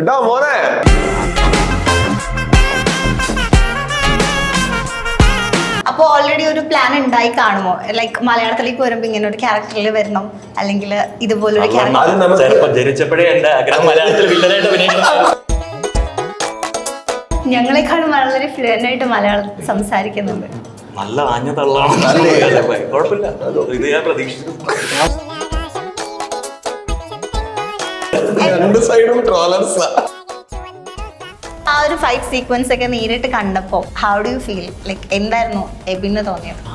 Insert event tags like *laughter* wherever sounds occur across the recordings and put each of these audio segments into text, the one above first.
ഇടാ മോനെ. അപ്പോൾ ഓൾറെഡി ഒരു പ്ലാൻ ഉണ്ടായി കാണുമോ? ലൈക്ക് മലയാളത്തിലേക്ക് വരുമ്പോൾ ഇങ്ങനെ ഒരു ക്യാരക്ടറിൽ വരണം. അല്ലെങ്കിൽ ഇതുപോലൊരു ചെറുപ്പം ജനിച്ചപ്പോഴേ എന്റെ ആഗ്രഹം മലയാളത്തിൽ വില്ലനായിട്ട് അഭിനയിക്കണം. ഞങ്ങളെക്കാളും വളരെ ഫ്ലുവന്റ് ആയിട്ട് മലയാളം സംസാരിക്കുന്നുണ്ട്. നല്ല ആഞ്ഞ തള്ളാണ്. കുഴപ്പമില്ല. ഇത് ഞാൻ പ്രതീക്ഷിച്ചു. രണ്ട് സൈഡും ട്രോളർസ്. ആ ഒരു ഫൈറ്റ് സീക്വൻസ് ഒക്കെ നേരിട്ട് കണ്ടപ്പോൾ how do you feel like എന്തായിരുന്നു എബിന് തോന്നിയത്. *laughs*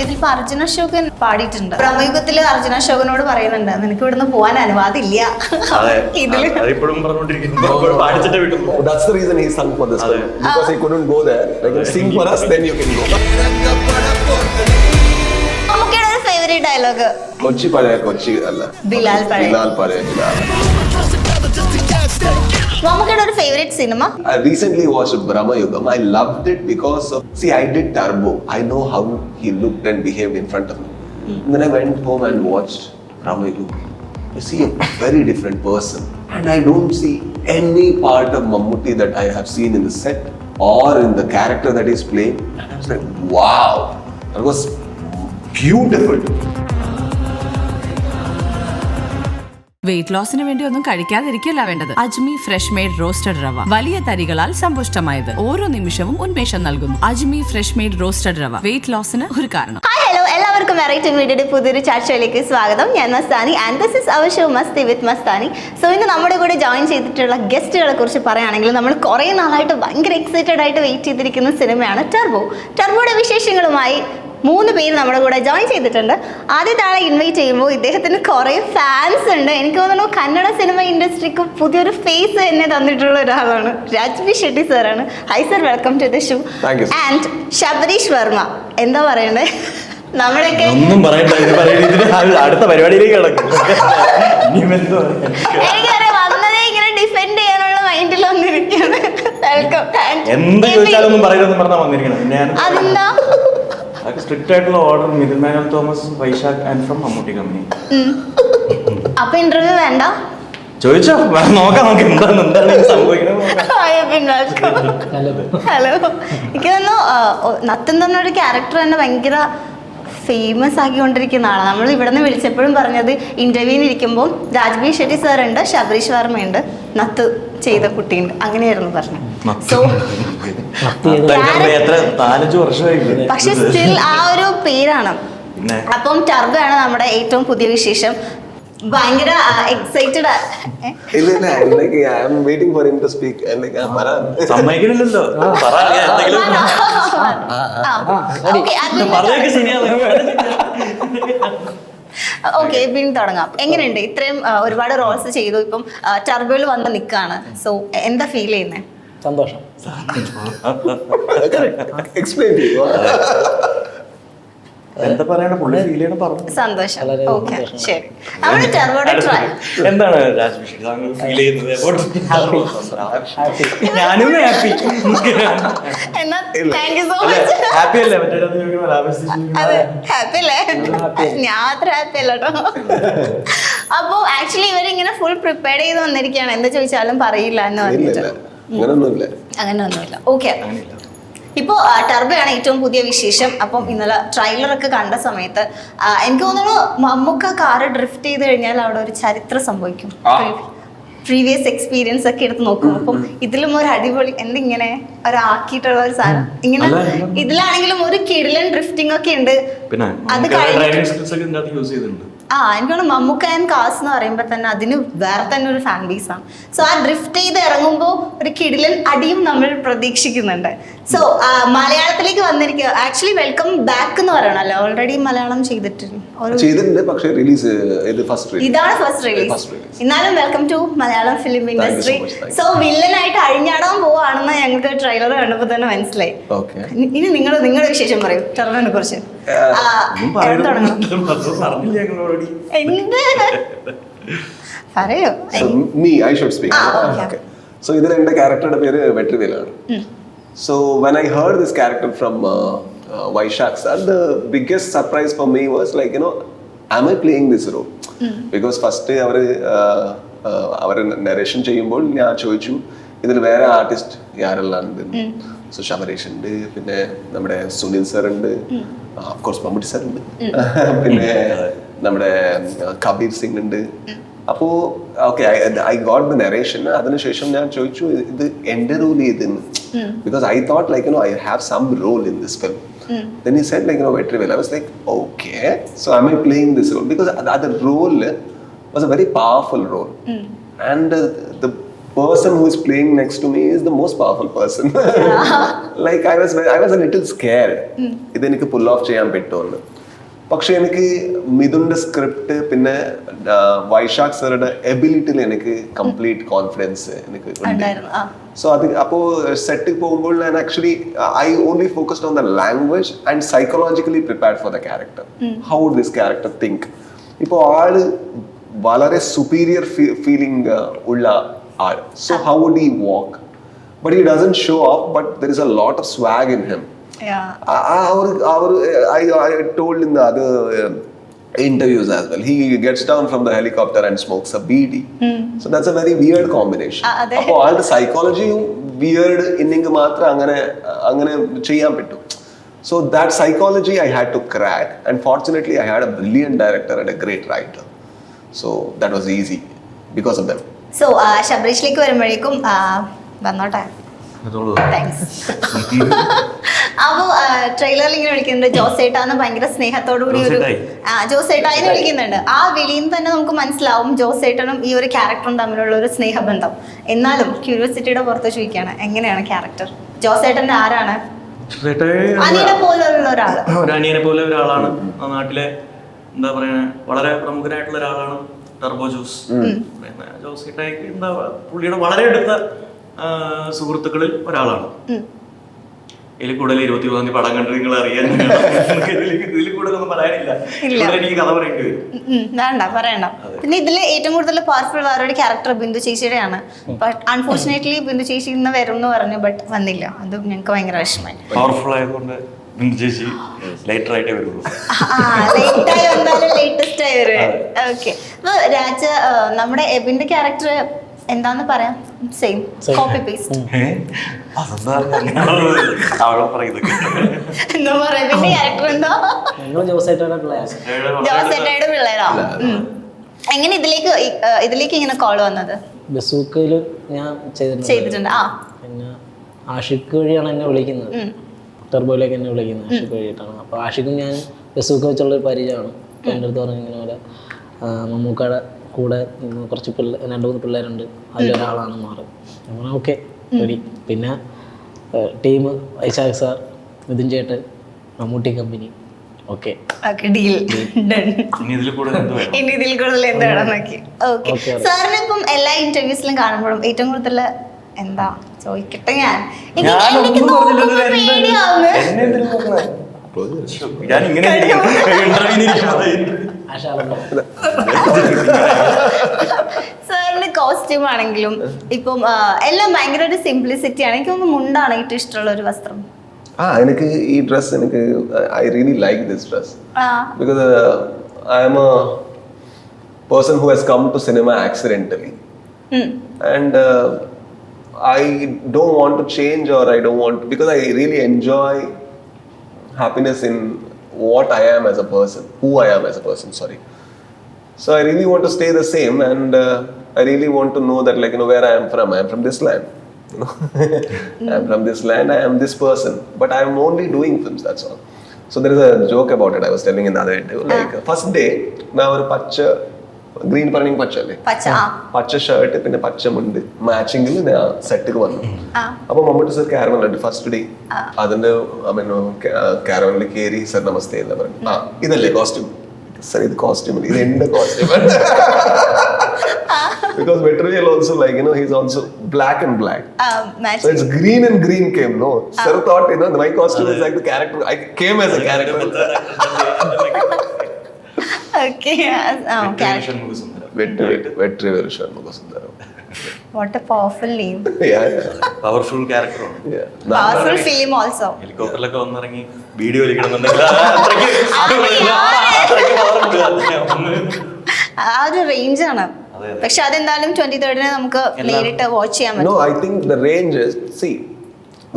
ഇതിലിപ്പോ അർജുന അശോകൻ പാടിയിട്ടുണ്ട്. പ്രമയുഗത്തിൽ അർജുന അശോകനോട് പറയുന്നുണ്ട് നിനക്ക് ഇവിടുന്ന് പോവാൻ അനുവാദമില്ല. അതെ. ഇതിൽ. പറഞ്ഞുകൊണ്ടിരിക്കുന്നു. പാടിച്ചിട്ട് വിട്ടു That's the reason he sung for this അതെ. film. Because he couldn't go there. Like, sing for us, then you can go. നമുക്കിടെ ഒരു ഫേവറേറ്റ് ഡയലോഗ് കൊച്ചി പഴയ കൊച്ചി അല്ല ബിലാൽ പഴയ. ബിലാൽ പഴയ ബിലാൽ നമുക്കിടെ ഒരു favourite cinema I recently watched Brahma Yugam. I loved it because of see, I did Turbo. I know how he looked and behaved in front of me. And then I went home and watched Brahma Yugam. I see a very different person, and I don't see any part of Mammootty that I have seen in the set or in the character that he's playing. And I was like, wow, that was beautiful. Weight ലോസിന് വേണ്ടി ഒന്നും കഴിക്കാതിരിക്കല്ല വേണ്ടത്. അജ്മി fresh made roasted റവ. വലിയ തരികളാൽ സമ്പുഷ്ടമായത്. ഓരോ നിമിഷവും ഉന്മേഷം നൽകുന്നു. Ajmi fresh made roasted റവ. വെയിറ്റ് ലോസിന് ഒരു കാരണം. ഹായ് ഹലോ എല്ലാവർക്കും വെറൈറ്റി വീഡിയോയുടെ പുതിയൊരു ചർച്ചയിലേക്ക് സ്വാഗതം. ഞാൻ Mastani and this is our show Masti with Mastani. So ഇന്ന് നമ്മുടെ കൂടെ ജോയിൻ ചെയ്തിട്ടുള്ള ഗസ്റ്റുകളെ കുറിച്ച് പറയുകയാണെങ്കിൽ നമ്മൾ കുറേ നാളായിട്ട് ഭയങ്കര എക്സൈറ്റഡ് ആയിട്ട് വെയിറ്റ് ചെയ്തിരിക്കുന്ന സിനിമയാണ് ടർബോ ടർബോയുടെ വിശേഷങ്ങളുമായി മൂന്ന് പേര് നമ്മുടെ കൂടെ ജോയിൻ ചെയ്തിട്ടുണ്ട്. ആദ്യത്തെ ആളെ ഇൻവൈറ്റ് ചെയ്യുമ്പോൾ ഇദ്ദേഹത്തിന് കുറേ ഫാൻസ് ഉണ്ട്. എനിക്ക് തോന്നുന്നു കന്നഡ സിനിമ ഇൻഡസ്ട്രിക്ക് പുതിയൊരു ഫേസ് തന്നെ തന്നിട്ടുള്ള ഒരാളാണ്. രാജ്ബി ഷെട്ടി സാറാണ് hi sir welcome to the show and Sabareesh Varma. എന്താ പറയണ്ടേ നമ്മളൊക്കെ ഒന്നും പറയണ്ട. അടുത്ത പരിപാടിയിലേക്ക് കിടക്കും. എന്തോ ചോദിച്ചാലും ഒന്നും പറയരുതെന്ന് പറഞ്ഞാൽ വന്നിരിക്കണം ഞാൻ സ്ട്രിക്റ്റ് ആയിട്ടുള്ള order Midhun Manuel Thomas Vysakh and from Mammootty company. അപ്പൊ ഇന്റർവ്യൂ വേണ്ട? ചോദിച്ചോ. നോക്കാം നമുക്ക് എന്താണ് എന്താണ് സംഭവിക്കുന്നത്. ഹലോ. എനിക്ക് തോന്നുന്നു നത്തൻ തന്നെ ഒരു ക്യാരക്ടർ തന്നെ ഭയങ്കര ഫേമസ് ആക്കിക്കൊണ്ടിരിക്കുന്ന ആളാണ് നമ്മൾ ഇവിടെ നിന്ന് വിളിച്ചപ്പോഴും പറഞ്ഞത് ഇന്റർവ്യൂവിന് ഇരിക്കുമ്പോൾ രാജ്ബി ഷെട്ടി സാർ ഉണ്ട് ശബരീഷ് വർമ്മയുണ്ട് നത്ത് ചെയ്ത കുട്ടിയുണ്ട്. അങ്ങനെയായിരുന്നു പറഞ്ഞത്. സോ അതൊക്കെ എത്ര? നാലഞ്ച് വർഷമായി പക്ഷെ സ്റ്റിൽ ആ ഒരു പേരാണ്. അപ്പം ടർബോ ആണ് നമ്മുടെ ഏറ്റവും പുതിയ വിശേഷം. ഭയങ്കര എക്സൈറ്റഡ്. സമ്മതിക്കണില്ലല്ലോ. ഓക്കെ പിന്നെ തുടങ്ങാം. എങ്ങനെയുണ്ട്? ഇത്രയും ഒരുപാട് റോൾസ് ചെയ്തു. ഇപ്പം ടർബോയിൽ വന്ന് നിൽക്കാണ് സോ എന്താ ഫീൽ ചെയ്യുന്നത് സന്തോഷം. എക്സ്പ്ലെയിൻ ചെയ്യുക. എന്താ പറയണ? പുള്ളി ഫീൽ ചെയ്യണം പറഞ്ഞു. സന്തോഷം. ഓക്കെ. ശരി. നമ്മുടെ ട്രൈ എന്താണ് രാജ്മിഷി താങ്കൾ ഫീൽ ചെയ്യുന്നത്? ഞാനും ഹാപ്പി *laughs* എന്നാ thank you so much happy അല്ലേ? *laughs* അത് ഹാപ്പി അല്ലേ. ഞാൻ അത്ര ഹാപ്പി അല്ല കേട്ടോ അപ്പോ ആക്ച്വലി ഇവരിങ്ങനെ ഫുൾ പ്രിപ്പയർ ചെയ്ത് വന്നിരിക്കുകയാണ്. എന്താ ചോദിച്ചാലും പറയില്ല എന്ന് പറഞ്ഞിട്ട്. അങ്ങനെയൊന്നുമില്ല അങ്ങനൊന്നുമില്ല. അങ്ങനെ ഒന്നുമില്ല ഓക്കെ ഇപ്പോൾ ടർബയാണ് ഏറ്റവും പുതിയ വിശേഷം. അപ്പം ഇന്നലെ ട്രെയിലറൊക്കെ കണ്ട സമയത്ത് എനിക്ക് തോന്നുന്നു മമ്മുക്ക കാറ് ഡ്രിഫ്റ്റ് ചെയ്ത് കഴിഞ്ഞാൽ അവിടെ ഒരു ചരിത്രം സംഭവിക്കും. പ്രീവിയസ് എക്സ്പീരിയൻസ് ഒക്കെ എടുത്ത് നോക്കും. അപ്പം ഇതിലും ഒരു അടിപൊളി എന്തിങ്ങനെ ഒരാക്കിയിട്ടുള്ള ഒരു സാധനം? ഇങ്ങനെ. ഇതിലാണെങ്കിലും ഒരു കിടിലൻ ഡ്രിഫ്റ്റിംഗ് ഒക്കെ ഉണ്ട്. അത് കഴിഞ്ഞിട്ട് ആ എനിക്ക് തോന്നുന്നു മമ്മൂക്ക ആൻഡ് കാസ് എന്ന് പറയുമ്പോൾ തന്നെ അതിന് വേറെ തന്നെ ഒരു ഫാൻ ബേസ് ആണ്. സോ ആ ഡ്രിഫ്റ്റ് ചെയ്ത് ഇറങ്ങുമ്പോൾ ഒരു കിടിലൻ അടിയും നമ്മൾ പ്രതീക്ഷിക്കുന്നുണ്ട്. സോ മലയാളത്തിലേക്ക് വന്നിരിക്കുക ആക്ച്വലി വെൽക്കം ബാക്ക് എന്ന് പറയണല്ലോ. ഓൾറെഡി മലയാളം ചെയ്തിട്ടുണ്ട് പക്ഷേ റിലീസ് ഇതാണ് ഫസ്റ്റ് റിലീസ് എന്നാലും welcome to Malayalam film industry. So വില്ലനായിട്ട് അഴിഞ്ഞാടാൻ പോവാണെന്ന് ഞങ്ങൾക്ക് ട്രെയിലർ കണ്ടപ്പോൾ തന്നെ മനസ്സിലായി. ഇനി- ഇനി നിങ്ങൾ നിങ്ങളുടെ വിശേഷം പറയും. ടെററിനെ കുറിച്ച്. സോ ഇതിൽ എന്റെ ക്യാരക്ടറുടെ പേര് വെട്രിവേലാണ്. So when I heard this character from Vysakh sir the biggest surprise for me was like you know am I playing this role because first അവർ അവർ നരേഷൻ ചെയ്യുമ്പോൾ ഞാൻ ചോദിച്ചു ഇതിൽ വേറെ ആർട്ടിസ്റ്റ് ആരെല്ലാം ഉണ്ട് സോ ശബരീഷ് ഉണ്ട് പിന്നെ നമ്മുടെ സുനിൽ സർ ഉണ്ട് കോഴ്സ് മമ്മൂട്ടി സർ ഉണ്ട് *laughs* പിന്നെ നമ്മുടെ കബീർ സിംഗ് ഉണ്ട് അപ്പോ okay I got the narration അതിനുശേഷം ഞാൻ ചോദിച്ചു ഇത് എന്റെ റോൾ ചെയ്തെന്ന് because I thought like you know I have some role in this film then he said like you know vetrivel i was like okay so am i playing this role? Because the other role was a very powerful role. and uh, the person who is playing next to me is the most powerful person. *laughs* Like i was i was a little scared. ഇത് എനിക്ക് പുൽ of ചെയ്യാൻ പറ്റുമെന്ന്. പക്ഷെ എനിക്ക് മിഥുന്റെ script പിന്നെ വൈശാഖ് സാറുടെ എബിലിറ്റിയിൽ എനിക്ക് complete confidence എനിക്ക് so അത് അപ്പോൾ സെറ്റിൽ പോകുമ്പോൾ ഞാൻ actually I only focused on the language and psychologically prepared for the character how this character think ഇപ്പോൾ ആൾ വളരെ സുപ്പീരിയർ ഫീലിംഗ് ഉള്ള ആൾ so how would he walk but he doesn't show off but there is a lot of swag in him Yeah. Our our I I told in the other interviews as well he gets down from the helicopter and smokes a bd so that's a very weird combination ആ, അതെ. അപ്പോൾ ആളുടെ സൈക്കോളജിയും weird ഇന്നെങ്കിൽ മാത്രം അങ്ങനെ അങ്ങനെ ചെയ്യാൻ പറ്റും so that psychology I had to crack and fortunately I had a brilliant director and a great writer so that was easy because of them So ശബരീഷിലേക്ക് വരുമ്പോഴേക്കും ആ, വന്നോട്ടെ. *laughs* അപ്പോ ട്രെയിലറിൽ ഇങ്ങനെ വിളിക്കുന്നുണ്ട്. ജോസേട്ടാന്ന് ഭയങ്കര സ്നേഹത്തോടു കൂടി ഒരു ജോസേട്ടായി. ജോസേട്ട വിളിക്കുന്നുണ്ട്. ആ വിളിയിൽ നിന്ന് തന്നെ നമുക്ക് മനസ്സിലാവും ജോസേട്ടനും ഈ ഒരു ക്യാരക്ടറും തമ്മിലുള്ള ഒരു സ്നേഹബന്ധം. എന്നാലും ക്യൂരിയോസിറ്റിയുടെ പുറത്ത് ചോദിക്കുകയാണ് എങ്ങനെയാണ് ക്യാരക്ടർ ജോസേട്ടന്റെ ആരാണ്? അനിയനെ പോലുള്ള ഒരാൾ. ഒരു അനിയനെ പോലെ ഒരാളാണ് ആ നാട്ടിലെ എന്താ പറയാ വളരെ പ്രമുഖനായിട്ടുള്ള ഒരാളാണ്. ടർബോ ജോസ് പിന്നെ ജോസിട്ടേക്ക് എന്താ പുള്ളിയുടെ വളരെ അടുത്ത സുഹൃത്തുക്കളിൽ ഒരാളാണ്. ഇതിൽ കൂടുതൽ ഇരുപത്തി മൂന്നാം തീയതി പടം കണ്ടു നിങ്ങൾ അറിയാൻ ഇതിൽ കൂടുതൽ ഒന്നും പറയാനില്ല. എനിക്ക് കഥ പറയേണ്ടി വരും. വേണ്ട പറയണ്ട. പിന്നെ ഇതിൽ ഏറ്റവും കൂടുതൽ പവർഫുൾ വേറൊരു ക്യാരക്ടർ ബിന്ദു ചേച്ചിയുടെയാണ്. ബട്ട് അൺഫോർച്ചുനേറ്റ്ലി ബിന്ദു ചേച്ചി ഇന്ന് വരും എന്ന് പറഞ്ഞു ബട്ട് വന്നില്ല. അത് ഞങ്ങൾക്ക് ഭയങ്കര വിഷമമായി. പവർഫുൾ ആയതുകൊണ്ട് ചേച്ചി ലേറ്റർ ആയിട്ടേ വരുള്ളൂ. ലേറ്റ് ആയി വന്നാലും ലേറ്റസ്റ്റ് ആയി വരും. ഓക്കെ അപ്പൊ രാജ നമ്മുടെ എബിന്റെ ക്യാരക്ടർ എന്താന്ന് പറയാം? സെയിം കോപ്പി പേസ്റ്റ് എന്താ പറയാ? ക്യാരക്ടർ എന്താ? ജോസേട്ടയുടെ പിള്ളേരാ. എങ്ങനെ ഇതിലേക്ക് ഇതിലേക്ക് ഇങ്ങനെ കോൾ വന്നത്? ബസൂക്കയിൽ ഞാൻ ചെയ്തിട്ടുണ്ട്. ചെയ്തിട്ടുണ്ട്. ആ. പിന്നെ ആഷിഖ് വഴിയാണ് എന്നെ വിളിക്കുന്നത്. ടെർബോയിലേക്ക് എന്നെ വിളിക്കുന്നത് ആഷിഖ് വഴിയിട്ടാണ് അപ്പോൾ ആഷിക്കും ഞാൻ ബസൂക്ക വെച്ചുള്ള ഒരു പരിചയമാണ്. എന്റെ അടുത്ത് പറഞ്ഞു ഇങ്ങനെ പോലെ മമ്മൂക്കയുടെ കൂടെ കുറച്ച് പിള്ളേർ രണ്ട് മൂന്ന് പിള്ളേരുണ്ട്. അതിലൊരാളാണ് മാറ്. അങ്ങനെ ഓക്കെ റെഡി പിന്നെ ടീം ഐശാഖ് സാർ മിഥുൻ ചേട്ടൻ Mammootty company. Okay. Okay deal done ഇനി ഇതിൽ കൂടുതൽ എന്ത് വേണം? നോക്കി. ഓക്കെ. എല്ലാ ഇന്റർവ്യൂസിലും കാണുമ്പോഴും ഏറ്റവും കൂടുതൽ എന്താ ചോദിക്കട്ടെ ഞാൻ. എനിക്ക് ഞാനൊന്നും എനിക്ക് പറഞ്ഞില്ലല്ലോ, നോക്കുമ്പോ എന്ത്? പേടിയാവുന്നു എന്നെ എന്തിനാ നോക്കണേ? ഞാൻ ഇങ്ങനെ ഇന്റർവ്യൂവിന് ആശാളം സാറിന്റെ കോസ്റ്റ്യൂം ആണെങ്കിലും ഇപ്പം ആ, എല്ലാം ഭയങ്കര ഒരു സിംപ്ലിസിറ്റി ആണ്. എനിക്ക് തോന്നുന്നു മുണ്ടാണ് ഏറ്റവും ഇഷ്ടമുള്ള ഒരു വസ്ത്രം. ആ എനിക്ക് ഈ ഡ്രസ് എനിക്ക് I really like this dress ആ. Because uh, I am a person who has come to cinema accidentally, ഉം. and uh, I don't want to change or I don't want to, because I really enjoy happiness in what I am as a person, who I am as a person, sorry. So I really want to stay the same and uh, I really want to know that like you know where I am from. I am from this land. You know, mm. I am from this land. I am this person. But I am only doing films. That's all. So there is a joke about it. I was telling in the other interview. Like ah. first day, now a picture green പറഞ്ഞിങ് പച്ച അല്ലേ? പച്ച ആ. പച്ച shirt പിന്നെ പച്ച മുണ്ട്. മാച്ചിങ്ങിൽ ഞാൻ സെറ്റിക്ക് വന്നു. അപ്പൊ മമ്മൂട്ടി സർ കാരവൻ ഉണ്ട് ഫസ്റ്റ് ഡേ അതിന്റെ ഐ മീൻ കാരവനിൽ കയറി സർ നമസ്തേ എന്ന് പറഞ്ഞു. ആ ഇതല്ലേ കോസ്റ്റ്യൂം സർ ഇത് കോസ്റ്റ്യൂം ഇത് എന്റെ costume because material also like you know he's also black and black. um, So it's green and green came, no? Sir thought, you know, my costume is like the character. I came as a character. Okay ആ Vetri Vetri Shanmukha Sundaram. What a powerful name. Powerful ക്യാരക്ടറാണ് yeah. Powerful film also ഹെലികോപ്റ്ററിലൊക്കെ വന്നിറങ്ങി video. ആ ഒരു റേഞ്ചാണ് പക്ഷെ അതെന്തായാലും twenty തേർഡിന് നമുക്ക് നേരിട്ട് വാച്ച് ചെയ്യാൻ പറ്റും No, I think the range is see,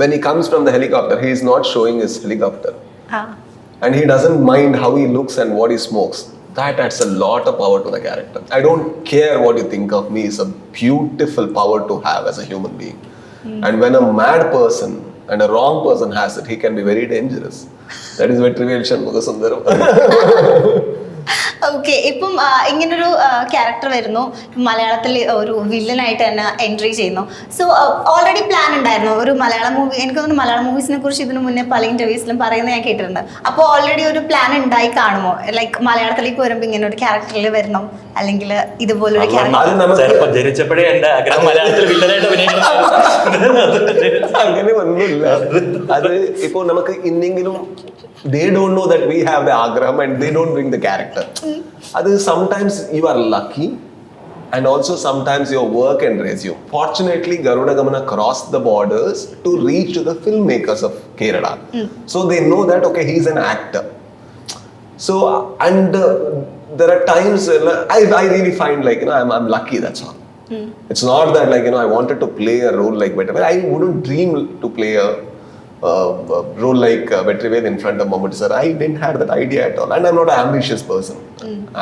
when he comes from the helicopter, he is not showing his helicopter. Ah. And he doesn't mind how he looks and what he smokes. That adds a lot of power to the character. I don't care what you think of me, it's a beautiful power to have as a human being. Hmm. And when a mad person and a wrong person has it, he can be very dangerous. That is Vetrivel Shanmugasundaram. *laughs* Okay ഇപ്പം ഇങ്ങനൊരു character വരുന്നു. മലയാളത്തിൽ ഒരു വില്ലനായിട്ട് തന്നെ entry ചെയ്യുന്നു. So already plan ഉണ്ടായിരുന്നു. ഒരു Malayalam movie എനിക്ക് തോന്നുന്നു മലയാളം മൂവീസിനെ കുറിച്ച് ഇതിനു മുന്നേ പല ഇന്റർവ്യൂസിലും പറയുന്നത് ഞാൻ കേട്ടിട്ടുണ്ട്. അപ്പോൾ ഓൾറെഡി ഒരു പ്ലാൻ ഉണ്ടായി കാണുമോ? ലൈക്ക് മലയാളത്തിലേക്ക് വരുമ്പോൾ ഇങ്ങനെ ഒരു ക്യാരക്ടറിൽ വരണം. അല്ലെങ്കിൽ ഇതുപോലൊരു ക്യാരക്ടർ ചെറുപ്പം ജനിച്ചപ്പോഴേ എന്റെ ആഗ്രഹം മലയാളത്തിൽ വില്ലനായിട്ട് അങ്ങനെ ഒന്നുമില്ല അത് ഇപ്പോൾ നമുക്ക് ഇന്നെങ്കിലും they don't know that we have the ആഗ്രഹം and they don't bring the character അത് sometimes you are lucky and also sometimes your work and resume fortunately Garuda Gamana cross the borders to reach to the film makers of Kerala so they know that okay he's an actor So and uh, there are times uh, I, I really find like you know I'm, I'm lucky that's all. It's not that like you know I wanted to play a role like Vetrivel. I wouldn't dream to play a, uh, a role like uh, Vetrivel in front of Mohammed sir. I didn't have that idea at all, and I'm not an ambitious person.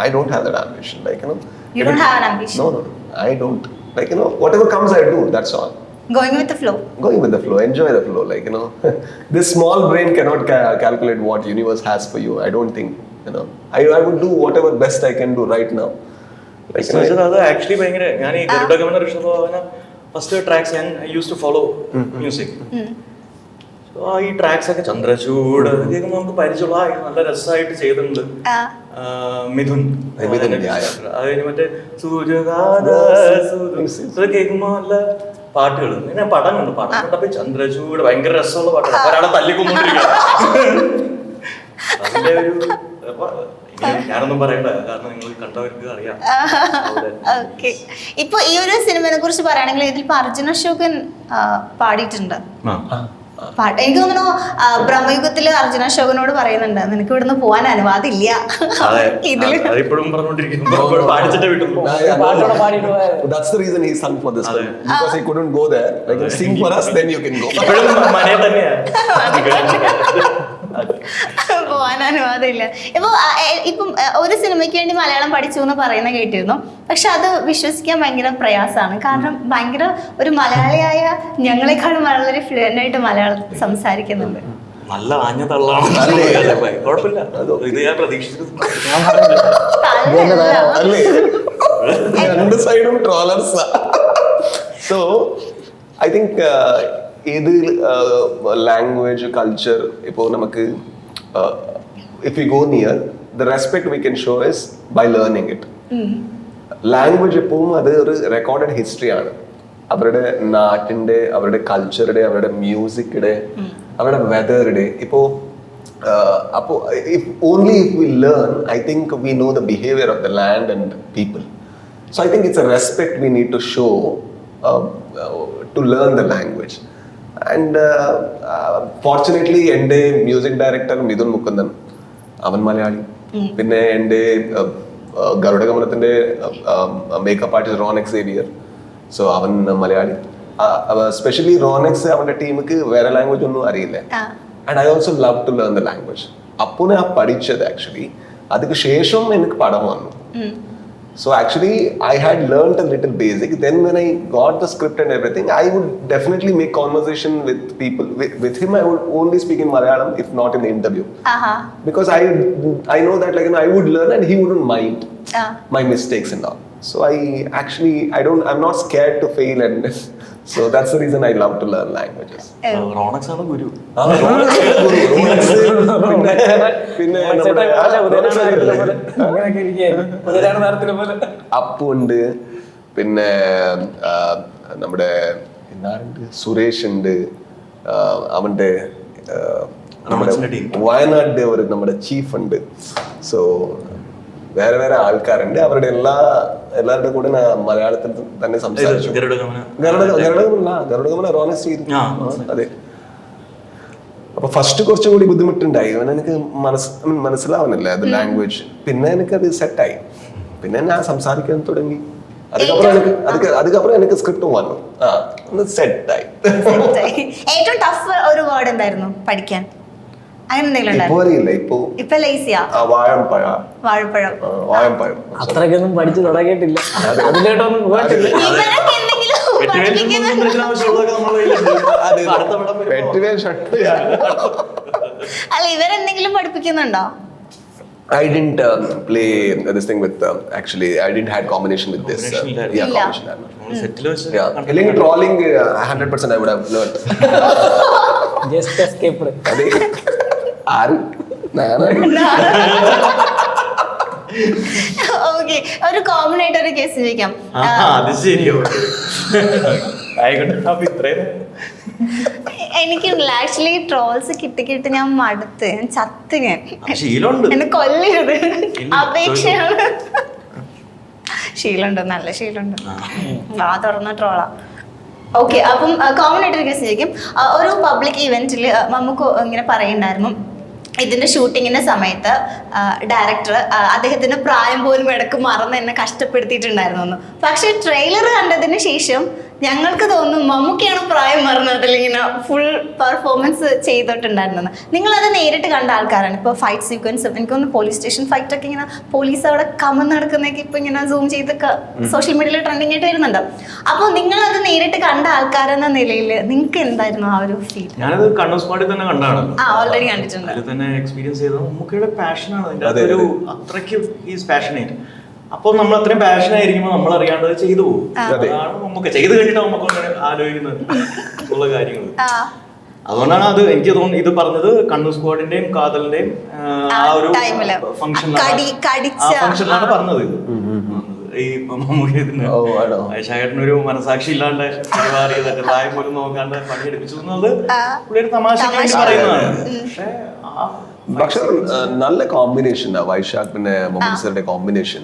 I don't have that ambition. Like you know. You don't have an ambition? No, no, no. I don't. Like you know, whatever comes, I do. That's all. Going with flow Going with the flow, enjoy the flow. Like you know, *laughs* this small brain cannot ca- calculate what universe has for you. I don't think you know. I, I would do whatever best I can do right now. Like, you know, അത് actually ഭയങ്കര ഞാൻ ഈ ഗരുഡഗമന ഋഷഭവന first tracks ഞാൻ use to follow music so ആ ഈ tracks ഒക്കെ ചന്ദ്രചൂട് കേൾക്കുമ്പോൾ നമുക്ക് പരിചയമുള്ള നല്ല രസമായിട്ട് ചെയ്തിട്ടുണ്ട്. മിഥുൻ. അത് മറ്റേ സൂര്യകാത ഇത് കേൾക്കുമ്പോ നല്ല പാട്ടുകൾ പിന്നെ പടം കണ്ടു പടം കണ്ടപ്പോ ചന്ദ്രചൂട് ഭയങ്കര രസമുള്ള പാട്ടാണ്. ഒരാളെ തല്ലിക്കൊണ്ടിരിക്കുക *laughs* അതിന്റെ ഒരു ഞാനൊന്നും പറയണ്ട. കാരണം നിങ്ങൾ കണ്ടവർക്ക് അറിയാം. ഓക്കെ. ഇപ്പൊ ഈ ഒരു സിനിമയെ കുറിച്ച് പറയുകയാണെങ്കിൽ ഇതിൽ അർജുന അശോകൻ പാടിയിട്ടുണ്ട്. ആ. പാട്ട്. എനിക്ക് തോന്നുന്നു ബ്രഹ്മയുഗത്തിൽ അർജുന അശോകനോട് പറയുന്നുണ്ട് നിനക്ക് ഇവിടുന്ന് പോകാൻ അനുവാദമില്ല. അതെ. ഇതിൽ അത് ഇപ്പോഴും പറഞ്ഞോണ്ടിരിക്കുന്നു പാടിച്ചിട്ടേ വിട്ടുള്ളൂ yeah, no, പാട്ടോടെ no. പാടിയിട്ട് പോയ That's the reason he sung for this അതെ. film. Because he couldn't go there. Like sing for us, then you can go. *laughs* പോകാൻ അനുവാദമില്ല. ഇപ്പൊ ഇപ്പം ഒരു സിനിമയ്ക്ക് വേണ്ടി മലയാളം പഠിച്ചു എന്ന് പറയുന്ന കേട്ടിരുന്നു. പക്ഷെ അത് വിശ്വസിക്കാൻ ഭയങ്കര പ്രയാസമാണ് കാരണം ഭയങ്കര ഒരു മലയാളിയായ ഞങ്ങളെക്കാളും വളരെ ഫ്ലുവന്റ് ആയിട്ട് മലയാളം സംസാരിക്കുന്നുണ്ട്. നല്ല ആഞ്ഞ തള്ളാണ് കുഴപ്പമില്ല. ഇത് ഞാൻ പ്രതീക്ഷിച്ചിരുന്നു. രണ്ട് സൈഡും ട്രോളേഴ്സ് സോ ഐ തിങ്ക് ഏത് ലാംഗ്വേജ് കൾച്ചർ ഇപ്പോൾ നമുക്ക് if you go near the respect we can show is by learning it language എപ്പോഴും അത് ഒരു റെക്കോർഡഡ് ഹിസ്റ്ററിയാണ് അവരുടെ നാട്ടിന്റെ അവരുടെ കൾച്ചറുടെ അവരുടെ മ്യൂസിക്കിടെ അവരുടെ വെതറുടെ ഇപ്പോൾ അപ്പോൾ if only if we learn I think we know the behaviour of the land and people so I think it's a respect we need to show to learn the language and fortunately എന്റെ music director Mithun Mukundan അവൻ മലയാളി. പിന്നെ എന്റെ ഗരുഡഗമനത്തിന്റെ makeup artist Ronex Xavier so അവൻ Malayali. Specially റോണെക്സ് അവന്റെ ടീമുക്ക് വേറെ language ഒന്നും അറിയില്ല. ആ. And I also love to learn the language അപ്പോൾ ഞാൻ പഠിച്ചത് ആക്ച്വലി അതിന് ശേഷം എനിക്ക് പടം വന്നു. So actually, I had learned a little basic. Then when I got the script and everything, I would definitely make conversation with people. With, with him, I would only speak in Malayalam, if not in the interview. Uh-huh. Because I, I know that like you know, I would learn and he wouldn't mind uh-huh. my mistakes and all. So I actually I don't I'm not scared to fail and *laughs* so that's the reason I love to learn languages. Ronex ആണ് ഗുരു. ആ, Rolex, Rolex, *laughs* പിന്നെ പിന്നെ നമ്മുടെ Rolex അല്ലേ? അങ്ങനെയൊക്കെ ഇരിക്കുകയായിരുന്നു കുതിരാണ് നേരത്തിന് പോലെ. അപ്പു ഉണ്ട് പിന്നെ നമ്മുടെ സുരേഷ് ഉണ്ട് അവന്റെ നമ്മുടെ വയനാട് ഒരു നമ്മുടെ ചീഫ് ഉണ്ട്. സോ വേറെ വേറെ ആൾക്കാരുണ്ട്. അവരുടെ എല്ലാ എല്ലാവരുടെ കൂടെ മലയാളത്തിൽ തന്നെ സംസാരിച്ചു. ഗരുഡഗമന? ഗരുഡഗമന അതെ. അപ്പൊ ഫസ്റ്റ് കുറച്ചും കൂടി ബുദ്ധിമുട്ടുണ്ടായി. കാരണം എനിക്ക് മനസ് മനസ്സിലാവുന്നില്ല അത് ലാംഗ്വേജ് പിന്നെ എനിക്ക് അത് സെറ്റായി പിന്നെ ഞാൻ സംസാരിക്കാൻ തുടങ്ങി. അതുക്കപ്പുറം എനിക്ക് സ്ക്രിപ്റ്റ് വന്നു. ആ ഒന്ന് സെറ്റായി ഏറ്റവും ടഫ് ഒരു വേർഡ് എന്തായിരുന്നു പഠിക്കാൻ? അത്രയ്ക്കൊന്നും പഠിച്ചു തുടങ്ങിയിട്ടില്ല. അതിലോട്ടൊന്നും പോയിട്ടില്ല. അല്ല ഇവരെന്തെങ്കിലും പഠിപ്പിക്കുന്നുണ്ടോ? I didn't um, play this thing with um, actually I didn't had combination with this. Uh, yeah, combination വെച്ച് Yeah. Killing trolling hundred percent I would have have just escape *laughs* അതെ. ആര് ഓക്കെ ഒരു കോമൺ ആയിട്ട് ഒരു case ചോദിക്കാം. അത് ശരിയോ ആയിക്കോട്ടെ അപ്പൊ ഇത്രയും. എനിക്കുണ്ടല്ലോ ആക്ച്വലി ട്രോൾസ് കിട്ടി കിട്ടി ഞാൻ മടുത്ത് ഞാൻ ചത്ത് ഞാൻ. എന്നെ കൊല്ലരുത് അപേക്ഷയാണ്. ശീലമുണ്ട് നല്ല ശീലമുണ്ട്. വാ തുറന്ന ട്രോളാ ഓക്കെ അപ്പം കോമൺ ആയിട്ട് ഒരു കേസ് ചോദിക്കും. ഒരു പബ്ലിക് ഇവന്റിൽ നമുക്ക് ഇങ്ങനെ പറയുണ്ടായിരുന്നു ഇതിന്റെ ഷൂട്ടിങ്ങിന്റെ സമയത്ത് ഡയറക്ടർ അദ്ദേഹത്തിന്റെ പ്രായം പോലും ഇടയ്ക്ക് മറന്ന് എന്നെ കഷ്ടപ്പെടുത്തിയിട്ടുണ്ടായിരുന്നു. പക്ഷെ ട്രെയിലർ കണ്ടതിന് ശേഷം ഞങ്ങൾക്ക് തോന്നുന്നു മമ്മൂക്കിയാണ് പ്രായം മറന്നതിൽ ഇങ്ങനെ ഫുൾ പെർഫോമൻസ് ചെയ്തിട്ടുണ്ടായിരുന്നത്. നിങ്ങൾ അത് നേരിട്ട് കണ്ട ആൾക്കാരാണ്. ഇപ്പോൾ ഫൈറ്റ് സീക്വൻസ് എനിക്കൊന്ന് പോലീസ് സ്റ്റേഷൻ ഫൈറ്റ് ഒക്കെ ഇങ്ങനെ പോലീസ് അവിടെ കമന്ന് നടക്കുന്നൊക്കെ ഇപ്പൊ ഇങ്ങനെ സൂം ചെയ്ത് സോഷ്യൽ മീഡിയയിൽ ട്രെൻഡിങ് ആയിട്ട് വരുന്നുണ്ട്. അപ്പോൾ നിങ്ങൾ അത് നേരിട്ട് കണ്ട ആൾക്കാരെന്ന നിലയിൽ നിങ്ങൾക്ക് എന്തായിരുന്നു ആ ഒരു ഫീൽ ഞാനത് കണ്ണൂർ തന്നെ കണ്ടാണ്. ആ ഓൾറെഡി കണ്ടിട്ടുണ്ട്. അതിൽ തന്നെ എക്സ്പീരിയൻസ് ചെയ്തത് മമ്മൂക്കയുടെ പാഷനാണ് അതിന്റെ അതെ, അത്രയ്ക്ക് ഈസ് പാഷനേറ്റ് അപ്പോൾ നമ്മൾ അത്രയും പാഷൻ ആയിരിക്കുമ്പോൾ നമ്മൾ അറിയാണ്ട് അത് ചെയ്തു പോകും. അതാണ് മമ്മൂക്ക ചെയ്ത് കഴിഞ്ഞിട്ട് നമുക്ക് ആലോചിക്കുന്നത് ഉള്ള കാര്യങ്ങൾ. ആ. അതുകൊണ്ടാണ് അത് എനിക്ക് തോന്നുന്നു ഇത് പറഞ്ഞത് കണ്ണൂർ സ്ക്വാഡിന്റെയും കാതലിന്റെയും ആ, ഒരു. ഫംഗ്ഷനിലാണ് കടി- കടിച്ച, ആ പറഞ്ഞത് ഈ മമ്മൂട്ടിന് ഒരു മനസാക്ഷി ഇല്ലാണ്ട് പ്രായം പോലും നോക്കാണ്ട് പണിയെടുപ്പിച്ചു എന്നത് പുള്ളിയൊരു തമാശ തമാശ. പറയുന്നതാണ്. പക്ഷേ ആ പക്ഷെ നല്ല കോമ്പിനേഷൻ വൈശാഖ് പിന്നെ സാറിന്റെ കോമ്പിനേഷൻ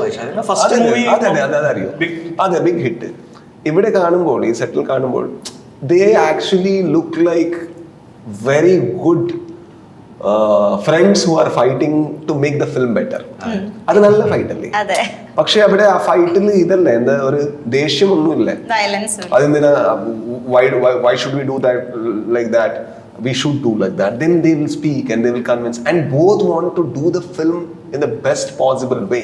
വൈശാഖിന്റെ ഫസ്റ്റ് മൂവി അതെ ബിഗ് ഹിറ്റ് ഇവിടെ കാണുമ്പോൾ ഈ സെറ്റിൽ കാണുമ്പോൾ they actually look like very good friends who are fighting to make the film better അത് നല്ല ഫൈറ്റ് അല്ലേ? അതെ. പക്ഷെ അവിടെ ആ ഫൈറ്റിൽ ഇതല്ലേ എന്താ ഒരു ദേഷ്യമൊന്നുമില്ല. അതെന്തിനാ why should we do that like that we should do like that then they will speak and they will convince and both want to do the film in the best possible way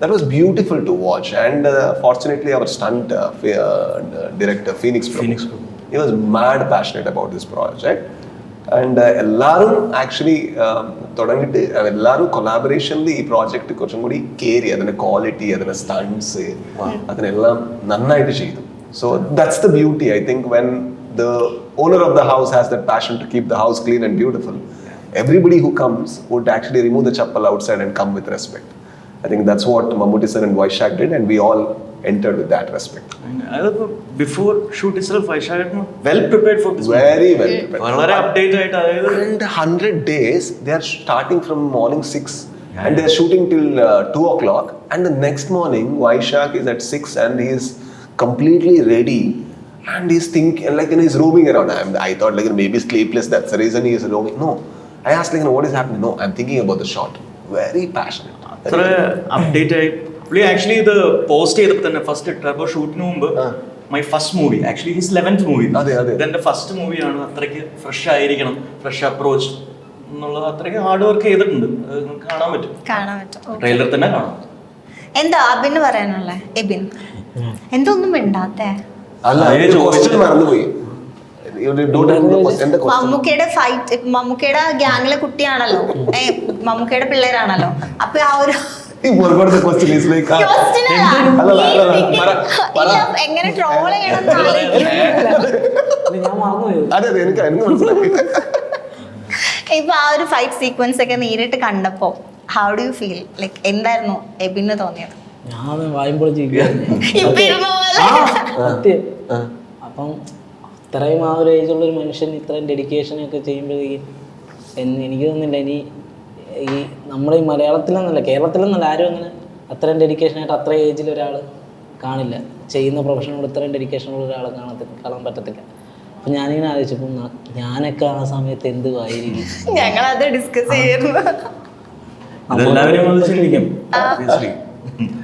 that was beautiful to watch and uh, fortunately our stunt uh, fe- uh, director phoenix Prabhu, Phoenix Prabhu. he was mad passionate about this project and എല്ലാവരും actually തുടങ്ങിയിട്ട് എല്ലാവരും കൊലാബറേഷനിൽ ഈ project കുറച്ചും കൂടി കയറി അതിന്റെ quality അതിന്റെ stunts അതിനെല്ലാം നന്നായിട്ട് ചെയ്തു so that's the beauty I think when the owner of the house has that passion to keep the house clean and beautiful. Everybody who comes would actually remove the chappal outside and come with respect. I think that's what Mammootty sir and Vaishak did, and we all entered with that respect. before shoot itself, Vaishak well prepared for this. Very well prepared. Update uh, and 100 days, they are starting from morning 6 yeah. and they're shooting till uh, 2 o'clock. And the next morning, Vaishak is at 6 and he is completely ready And he's thinking, like, you know, he's roaming around. I'm, I thought, like, maybe sleepless, that's the reason he is roaming. No. I asked, like, you know, what is happening? No, I'm thinking about the shot. Very passionate. അത്ര update ആയി പുള്ളി actually ഇത് post ചെയ്തപ്പോൾ തന്നെ first Turbo ഷൂട്ടിന് മുമ്പ് my first movie actually his eleventh movie. ഇതെന്റെ first മൂവിയാണ് അത്രയ്ക്ക് ഫ്രഷ് ആയിരിക്കണം ഫ്രഷ് അപ്രോച്ച് എന്നുള്ളത് അത്രയ്ക്ക് ഹാർഡ് വർക്ക് ചെയ്തിട്ടുണ്ട് കാണാൻ പറ്റും കാണാൻ പറ്റും ട്രെയിലർ തന്നെ കാണാം എന്താ അബിന് പറയാനുള്ളേ എബിൻ എന്തൊന്നും മിണ്ടാത്തേ അല്ല മറന്നുപോയി. മമ്മൂക്കയുടെ ഫൈറ്റ് മമ്മൂക്കയുടെ ഗ്യാങ്ങിലെ കുട്ടിയാണല്ലോ. ഏ മമ്മൂക്കയുടെ പിള്ളേരാണല്ലോ. അപ്പൊ ആ ഒരു എങ്ങനെ ട്രോൾ ചെയ്യണം ഇപ്പൊ ആ ഒരു ഫൈറ്റ് സീക്വൻസ് ഒക്കെ നേരിട്ട് കണ്ടപ്പോ how do you feel like എന്തായിരുന്നു എബിന് തോന്നിയത്? ഞാൻ വായുമ്പോൾ *laughs* സത്യം. അപ്പം അത്രയും ആ ഒരു ഏജുള്ള ഒരു മനുഷ്യൻ ഇത്രയും ഡെഡിക്കേഷൻ ഒക്കെ ചെയ്യുമ്പോഴേക്കും എന്ന് എനിക്ക് തോന്നുന്നില്ല ഇനി ഈ നമ്മുടെ ഈ മലയാളത്തിലെന്നല്ല കേരളത്തിലെന്നല്ല ആരും അങ്ങനെ അത്രയും ഡെഡിക്കേഷൻ ആയിട്ട് അത്ര ഏജിൽ ഒരാൾ കാണില്ല. ചെയ്യുന്ന പ്രൊഫഷനോട് ഇത്രയും ഡെഡിക്കേഷനുള്ള ഒരാൾ കാണത്തി കാണാൻ പറ്റത്തില്ല. അപ്പം ഞാനിങ്ങനെ ആലോചിച്ചപ്പോൾ ഞാനൊക്കെ ആ സമയത്ത് എന്തുവായിരിക്കും ഞങ്ങൾ അത് ഡിസ്കസ് ചെയ്യുന്നു.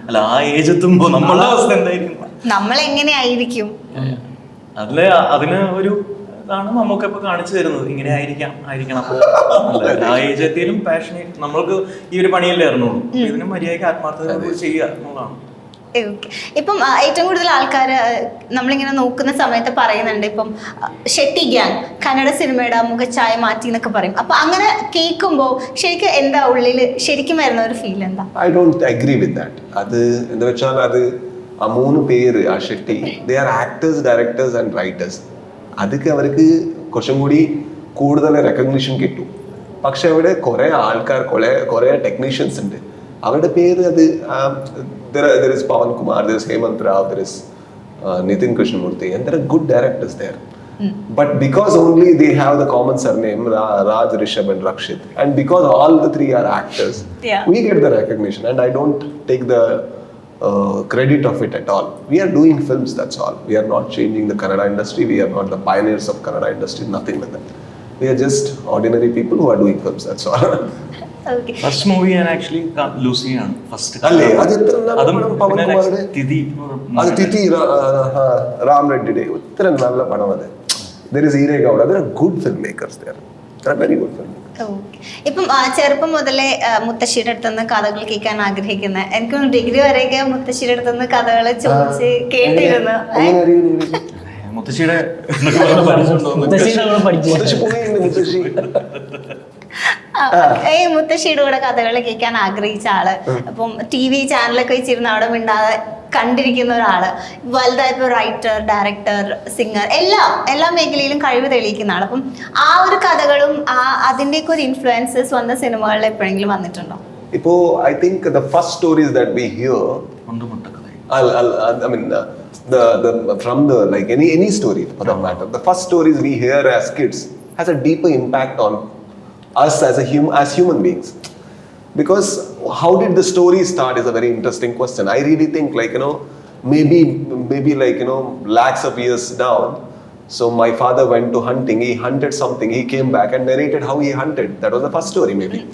അല്ല ആ ഏജ് എത്തുമ്പോ നമ്മളെ അവസ്ഥ എന്തായിരിക്കും? നമ്മൾ എങ്ങനെയായിരിക്കും അതിൽ അതിന് ഒരു ഇതാണ് നമുക്ക് ഇപ്പൊ കാണിച്ചു തരുന്നത്. ഇങ്ങനെ ആയിരിക്കാം ആയിരിക്കണം. അല്ലേ? ആ ഏജ് എത്തിയാലും പാഷനേറ്റ് നമ്മൾക്ക് ഈ ഒരു പണിയല്ലേ അറിഞ്ഞോളൂ ഇതിനും മര്യാദയ്ക്ക് ആത്മാർത്ഥത ചെയ്യുക എന്നുള്ളതാണ്. ഇപ്പം ഏറ്റവും കൂടുതൽ ആൾക്കാർ നമ്മളിങ്ങനെ നോക്കുന്ന സമയത്ത് പറയുന്നുണ്ട് ഇപ്പം ഷെട്ടി ഗ്യാങ് കന്നഡ സിനിമയുടെ മുഖച്ചായ മാറ്റി എന്നൊക്കെ പറയും. അപ്പൊ അങ്ങനെ കേൾക്കുമ്പോൾ ശരിക്കും എന്താ ഉള്ളിൽ ശരിക്കും വരുന്ന ഒരു ഫീൽ എന്താ? I don't agree with that അത് എന്താ വെച്ചാൽ അത് ആ മൂന്ന് പേര് ആ Shetty they are actors directors and writers അതൊക്കെ അവർക്ക് കുറച്ചും കൂടി കൂടുതൽ റെക്കഗ്നീഷൻ കിട്ടും. പക്ഷെ അവിടെ കുറെ ആൾക്കാർ കുറെ കുറെ ടെക്നീഷ്യൻസ് ഉണ്ട്. അവരുടെ പേര് അത് there is Pawan Kumar there is Hemanth Rao there is Nithin Krishnamurthy and there are good directors there But because only they have the common surname, Ra- Raj, Rishabh, and Rakshit, and because all the three are actors, Yeah. we get the recognition. And I don't take the uh, credit of it at all. We are doing films, that's all. We are not changing the Kannada industry. We are not the pioneers of Kannada industry, nothing like that. We are just ordinary people who are doing films, that's all. *laughs* Okay first movie ഞാൻ actually ലൂസിയാണ് first അല്ലേ? അത് എത്ര നല്ല അതും പടം പവൻ പിന്നെ കുമാറുടെ? next തിഥി എന്ന് പറഞ്ഞ അത് തിഥി റാം റെഡ്ഡിയുടെ ഇത്ര നല്ല പടം അത്. There is Eere Gowda there are good film makers there there are very good film okay ഇപ്പം ചെറുപ്പം മുതലേ മുത്തശ്ശിയുടെ അടുത്തുനിന്ന് കഥകൾ കേൾക്കാൻ ആഗ്രഹിക്കുന്ന എനിക്ക് ഡിഗ്രി വരെയൊക്കെ മുത്തശ്ശിയുടെ അടുത്തുനിന്ന് കഥകൾ ചോദിച്ച് കേട്ടിരുന്നു. മുത്തശ്ശിയുടെ മുത്തശ്ശി. ഈ മുത്തശ്ശിയുടെ കൂടെ കഥകൾ കേൾക്കാൻ ആഗ്രഹിച്ച ആൾ. അപ്പം ടി വി ചാനലൊക്കെ വെച്ചിരുന്ന അവിടെ മിണ്ടാതെ കണ്ടിരിക്കുന്ന ഒരാൾ. വലുതായപ്പോ റൈറ്റർ ഡയറക്ടർ സിംഗർ എല്ലാം എല്ലാ മേഖലയിലും കഴിവ് തെളിയിക്കുന്ന ആൾ അപ്പം ആ ഒരു കഥകളും ആ അതിന്റെയൊക്കെ ഒരു ഇൻഫ്ലുവൻസ് സ്വന്തം സിനിമകളിൽ എപ്പോഴെങ്കിലും വന്നിട്ടുണ്ടോ? ഇപ്പോ I think the first stories that we hear I'll, I'll, I mean, uh, the, the, from the, like any, any story for that matter, the first stories we hear as kids has a deeper impact on us as a hum, as human beings. Because how did the story start is a very interesting question. I really think like, you know, maybe, maybe like, you know, lakhs of years down, so my father went to hunting, he hunted something, he came back and narrated how he hunted. That was the first story maybe.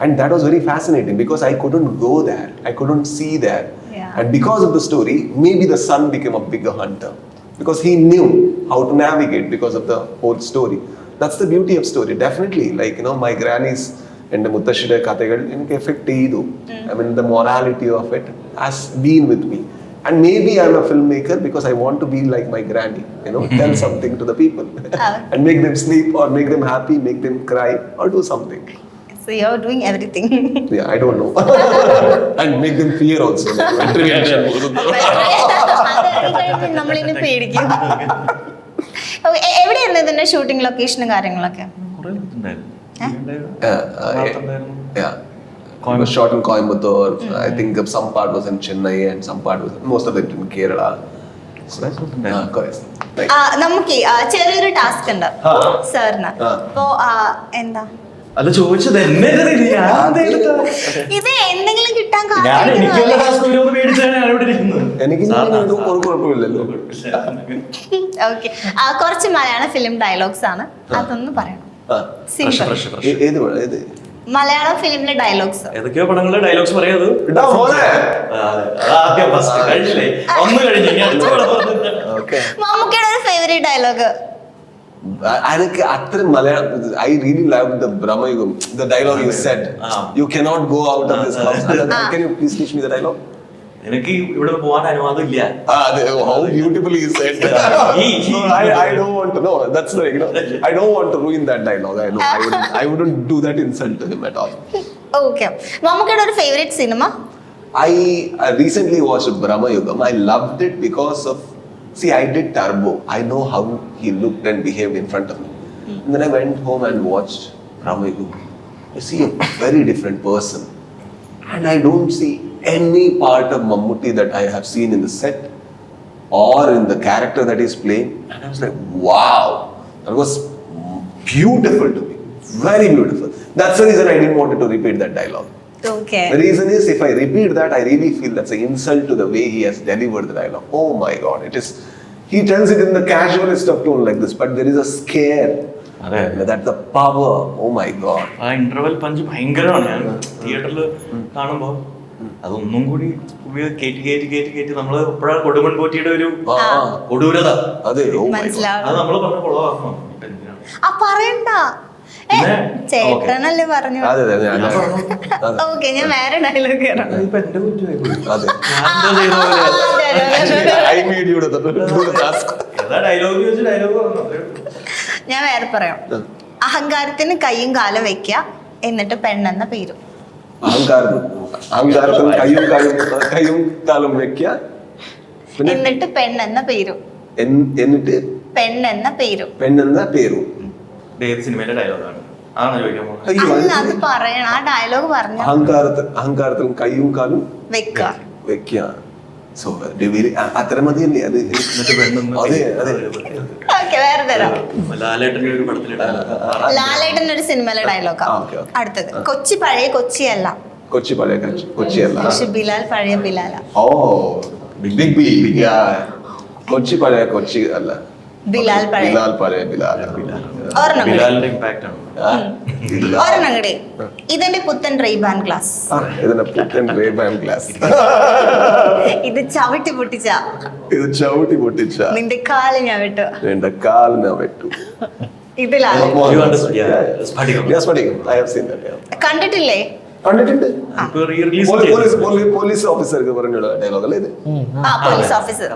And that was very fascinating because I couldn't go there. I couldn't see there. Yeah. And because of the story, maybe the son became a bigger hunter because he knew how to navigate because of the whole story. That's the beauty of story. Definitely, like you know, my grannies and മുത്തശ്ശിയുടെ കഥകൾ എനിക്ക് in effect idu. I mean, the morality of it has been with me. And maybe I'm a filmmaker because I want to be like my granny, you know, tell something to the people Ah. and make them sleep or make them happy, make them cry or do something. so you are doing everything Yeah, I don't know. and make them fear also. എ- എവിടെയാണ് ഇതിന്റെ shooting ലൊക്കേഷനും കാര്യങ്ങളൊക്കെ? Shot in Coimbatore I think some part was in Chennai and some part was most of it in Kerala നമുക്ക് ചെറിയൊരു task ഉണ്ട്. സാറിന് അപ്പോ എന്താ? അല്ല ചോദിച്ചത് എന്നെ ഇത് എന്തെങ്കിലും കിട്ടാൻ ഞാൻ എനിക്കുള്ള? ടാസ്ക് മേടിച്ചാണ് ഞാൻ ഇവിടെ ഇരിക്കുന്നത്. എനിക്ക് ഒരു കുഴപ്പമില്ലല്ലോ. ഓക്കെ കുറച്ച് മലയാള ഫിലിം ഡയലോഗ്സ് ആണ്. അതൊന്ന് പറയണം. ഏത് ഏത്? മലയാളം ഫിലിമിലെ ഡയലോഗ്സ് ഏതൊക്കെയോ പടങ്ങളിലെ ഡയലോഗ്സ് പറയാത്. മമ്മൂക്കയുടെ ഒരു ഫേവറേറ്റ് ഡയലോഗ് എനിക്ക് അത്രയും Malayalam I really love the Brahmayugam the dialogue you said you K not go out of this house can you please teach me the dialogue എനിക്ക് ഇവിടെ പോകാൻ അനുവാദമില്ല ആ അതെ how beautiful he said I I Dr want to know that's the you know I Dr want to ruin that dialogue I know I വുഡ്ന്റ് I wouldn't do that insult to him at all okay മമ്മുക്കയുടെ ഒരു favourite cinema I recently watched Brahmayugam I loved it because of See, I did Turbo. I know how he looked and behaved in front of me. Hmm. And then I went home and watched Brahma Yugam. I see a very different person, and I don't see any part of Mammootty that I have seen in the set or in the character that he's playing. And I was like, wow, that was beautiful to me. Very beautiful. That's the reason I didn't want to repeat that dialogue. Okay The reason is, if I repeat that, I really feel that's an insult to the way he has delivered the dialogue. Oh my god, it is. He tells it in the casualist of tone like this, but there is a scare. That's the power. Oh my god. ആ interval punch ഭയങ്കരമാണ് ഞാൻ തിയേറ്ററിൽ കാണുമ്പോ അതൊന്നും കൂടി ഉപയോഗ കയറ്റി കയറ്റി കയറ്റി കയറ്റി നമ്മൾ ഇപ്പോഴാണ് കൊടുമൺ പോറ്റിയുടെ ഒരു. കൊടൂരത അതെ അത് നമ്മൾ പറഞ്ഞ കൊളവാക്കണം? ആ പറയണ്ട? ചേട്ടനല്ലേ പറഞ്ഞു. അതെ അതെ ഞാൻ *laughs* ഓക്കെ ഞാൻ വേറെ ഡയലോഗ് ഞാൻ വേറെ പറയാം. അഹങ്കാരത്തിന് കൈയും കാലും വെക്കുക എന്നിട്ട് പെണ്ണെന്ന പേരും. അഹങ്കാരം അഹങ്കാരത്തിന് കൈയും കാലും കൈയും കാലും വെക്ക പിന്നെ എന്നിട്ട് പെണ്ണെന്ന പേരും. എന്നിട്ട് പെണ്ണെന്ന പേരും. പെണ്ണെന്ന പേരും. സിനിമയിലെ ഡയലോഗാണ് ആണ് ചോദിക്കാൻ പോകുന്നത്? അയ്യോ അല്ല അത് പറയണം. ആ ഡയലോഗ് പറഞ്ഞു? അഹങ്കാരത്തിൽ കൈയും കയ്യും കാലും വെക്കുക വെക്ക സോ അത്ര മതിയല്ലേ അത് എന്നിട്ട് പെണ്ണെന്ന് അതെ അതെ. ഓക്കെ വേറെ തരാം. ലാലേട്ടന്റെ ഒരു പടത്തിലെ ലാലേട്ടന്റെ ഒരു സിനിമയിലെ ഡയലോഗാ ആ, okay, okay. അടുത്തത്. കൊച്ചി പഴയ കൊച്ചിയല്ല. കൊച്ചി പഴയ കൊച്ചി കൊച്ചിയല്ല. പക്ഷെ ബിലാൽ പഴയ ബിലാല. ഓ ബിഗ് ബി കൊച്ചി പഴയ കൊച്ചി അല്ല. ബിലാൽ പഴയ. ബിലാൽ പഴയ ബിലാൽ. ഒരെണ്ണം ബിലാലിന്റെ ആണ്. ഒരെണ്ണം കൂടി. ഇതെന്റെ പുത്തൻ റെയ്ബാൻ ഗ്ലാസ് ഇതിന്റെ പുത്തൻ റേബാൻ ഗ്ലാസ് ഇത് ചവിട്ടി പൊട്ടിച്ച. ഇത് ചവിട്ടി പൊട്ടിച്ച. നിന്റെ കാൽ ഞാൻ വിട്ടു. ഇത് ലാൽ ഞാൻ വെട്ടു. yeah. കണ്ടിട്ടില്ലേ? കണ്ടിട്ടുണ്ട്. പോലീസ് പോലീസ് ഓഫീസർക്ക് പറഞ്ഞുള്ള ഡയലോഗ് അല്ലേ ഇത്? ആ പോലീസ് ഓഫീസർ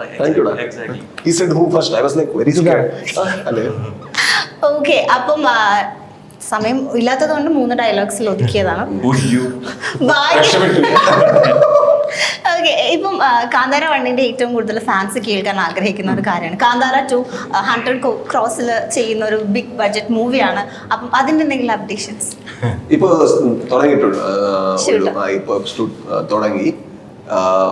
scared. Ah, അല്ലേ? ഓക്കെ അപ്പം സമയം ഇല്ലാത്തത് കൊണ്ട് മൂന്ന് ഡയലോഗ്സിൽ ഒതുക്കിയതാണ്. ഓക്കെ *laughs* ഇപ്പം കാന്താര വണ്ണിന്റെ ഏറ്റവും കൂടുതൽ ഫാൻസ് കേൾക്കാൻ ആഗ്രഹിക്കുന്ന ഒരു കാര്യമാണ്. കാന്താര ടു ഹൺഡ്രഡ് ക്രോസിൽ ചെയ്യുന്ന ഒരു ബിഗ് ബഡ്ജറ്റ് മൂവിയാണ് അപ്പം അതിന്റെ എന്തെങ്കിലും അപ്ഡേഷൻസ് ഇപ്പൊ തുടങ്ങിയിട്ടുണ്ട്. തുടങ്ങി.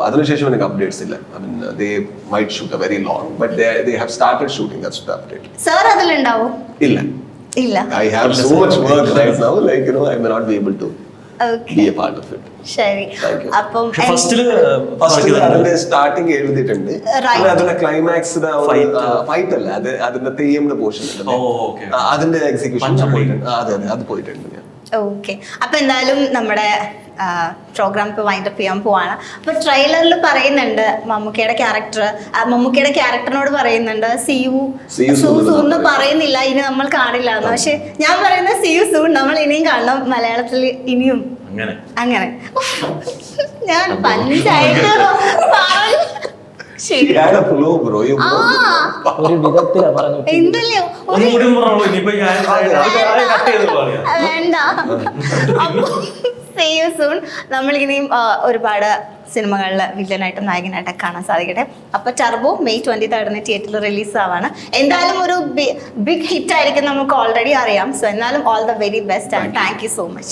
അതിനുശേഷം എനിക്ക് അപ്ഡേറ്റ്സ് ഇല്ല. I mean they might shoot a very long but they they have started shooting that's the update sir അതിലുണ്ടാവോ? ഇല്ല. ഇല്ല. I have so much work right now like you know I may not be able to okay be a part of it ശരി. അപ്പോൾ first അപ്പം പക്ഷെ ഫസ്റ്റിൽ first അതിന്റെ starting എഴുതിയിട്ടുണ്ട്. അല്ല അതിന്റെ ക്ലൈമാക്സ് ദ ഫൈറ്റ് അല്ല. അത് അതിന്റെ തെയ്യമ്ന്റെ പോർഷൻ ഓക്കേ അതിന്റെ എക്സിക്യൂഷൻ പോയിട്ടുണ്ട്. അതെ അതെ അത് പോയിട്ടുണ്ട്. ഞാൻ ഓക്കെ അപ്പൊ എന്തായാലും നമ്മുടെ പ്രോഗ്രാം ഇപ്പൊ വൈൻഡപ്പ് ചെയ്യാൻ പോവാണ്. അപ്പൊ ട്രെയിലറിൽ പറയുന്നുണ്ട് മമ്മൂക്കയുടെ ക്യാരക്ടർ മമ്മൂക്കയുടെ ക്യാരക്ടറിനോട് പറയുന്നുണ്ട് സിയു See സൂ എന്ന് പറയുന്നില്ല ഇനി നമ്മൾ കാണില്ല എന്ന്. പക്ഷെ ഞാൻ പറയുന്ന സിയു സൂൺ നമ്മൾ ഇനിയും കാണണം മലയാളത്തിൽ ഇനിയും. അങ്ങനെ. അങ്ങനെ. ഞാൻ പഞ്ചായത്ത് ഒരു വിധത്തിലാ പറഞ്ഞു എന്തല്ലേ? ഒരു ഒന്നും പറഞ്ഞോളൂ ഇനിയിപ്പോ ഞാൻ കട്ട് ചെയ്ത് പറയാം. വേണ്ട. സേ യു സൂൺ നമ്മൾ ഇനിയും ഒരുപാട് സിനിമകളിൽ വില്ലനായിട്ടും നായകനായിട്ടും കാണാൻ സാധിക്കട്ടെ. അപ്പൊ ടർബോ മെയ് ട്വന്റി തേർഡിന് തിയേറ്ററിൽ റിലീസ് ആവാണ്. എന്തായാലും ഒരു ബിഗ് ഹിറ്റ് ആയിരിക്കും നമുക്ക് ഓൾറെഡി അറിയാം. സോ എന്നാലും all the very best and thank you so much